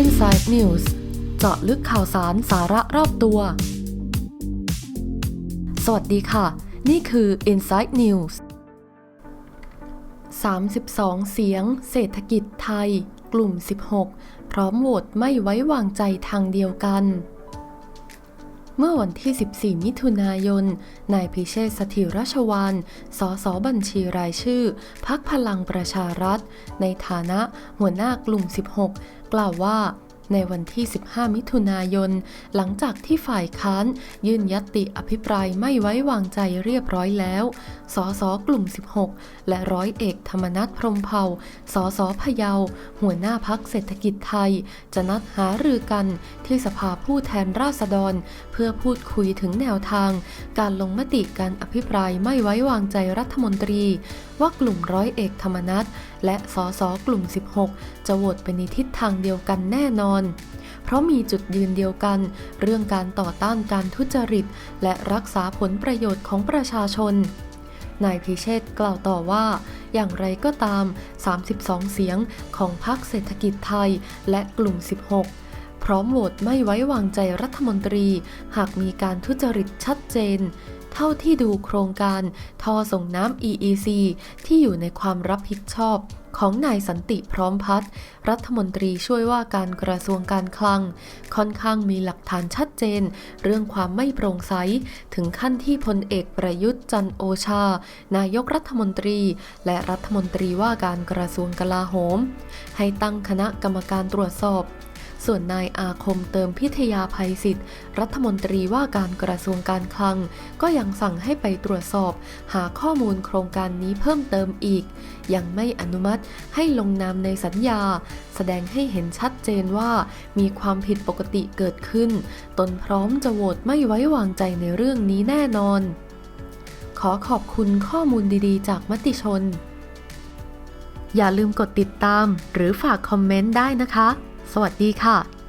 Inside News เจาะลึกข่าวสารสาระรอบตัว สวัสดีค่ะ นี่คือ Inside News 32 เสียง เศรษฐกิจไทย กลุ่ม 16 พร้อมโหวตไม่ไว้วางใจทางเดียวกัน เมื่อวันที่ 14 มิถุนายน นายพิเชษฐ์สถิรชวานสสบัญชีรายชื่อ พักพลังประชารัฐ ในฐานะหัวหน้ากลุ่ม 16 กล่าวว่า ในวันที่ 15 มิถุนายน หลังจากที่ฝ่ายค้าน ยื่นยัติอภิปรายไม่ไว้วางใจเรียบร้อยแล้ว สสกลุ่ม 16 และร้อยเอกธรรมนัฐพรมเผ่า สสพะเยา หัวหน้าพักเศรษฐกิจไทย จะนัดหารือกันที่สภาผู้แทนราษฎร เพื่อพูดคุยถึงแนวทาง การลงมติการอภิปรายไม่ไว้วางใจรัฐมนตรี ว่ากลุ่มร้อยเอกธรรมนัฐและสสกลุ่ม 16 จะโหวตไปในทิศทางเดียวกันแน่นอน เพราะมีจุดยืนเดียวกัน เรื่องการต่อต้านการทุจริต และรักษาผลประโยชน์ของประชาชนนายพิเชษ์กล่าวต่อว่า อย่างไรก็ตาม 32 เสียงของพรรคเศรษฐกิจไทยและกลุ่ม 16 พร้อมโหวตไม่ไว้วางใจรัฐมนตรี หากมีการทุจริตชัดเจน เท่าที่ดูโครงการท่อส่งน้ำ EEC ที่อยู่ในความรับผิดชอบของนายสันติพร้อมพัฒน์รัฐมนตรีช่วยว่าการกระทรวงการคลัง ค่อนข้างมีหลักฐานชัดเจน เรื่องความไม่โปร่งใส ถึงขั้นที่พลเอกประยุทธ์จันโอชา นายกรัฐมนตรี และรัฐมนตรีว่าการกระทรวงกลาโหม ให้ตั้งคณะกรรมการตรวจสอบ ส่วนนายอาคมเติมพิทยาภัยศิษย์รัฐมนตรีว่าการกระทรวงการคลัง ก็ยังสั่งให้ไปตรวจสอบ หาข้อมูลโครงการนี้เพิ่มเติมอีก ยังไม่อนุมัติให้ลงนามในสัญญา แสดงให้เห็นชัดเจนว่า มีความผิดปกติเกิดขึ้น ตนพร้อมจะโหวตไม่ไว้วางใจในเรื่องนี้แน่นอน ขอขอบคุณข้อมูลดีๆ จากมติชนอย่าลืมกดติดตามหรือฝากคอมเมนต์ได้นะคะ สวัสดีค่ะ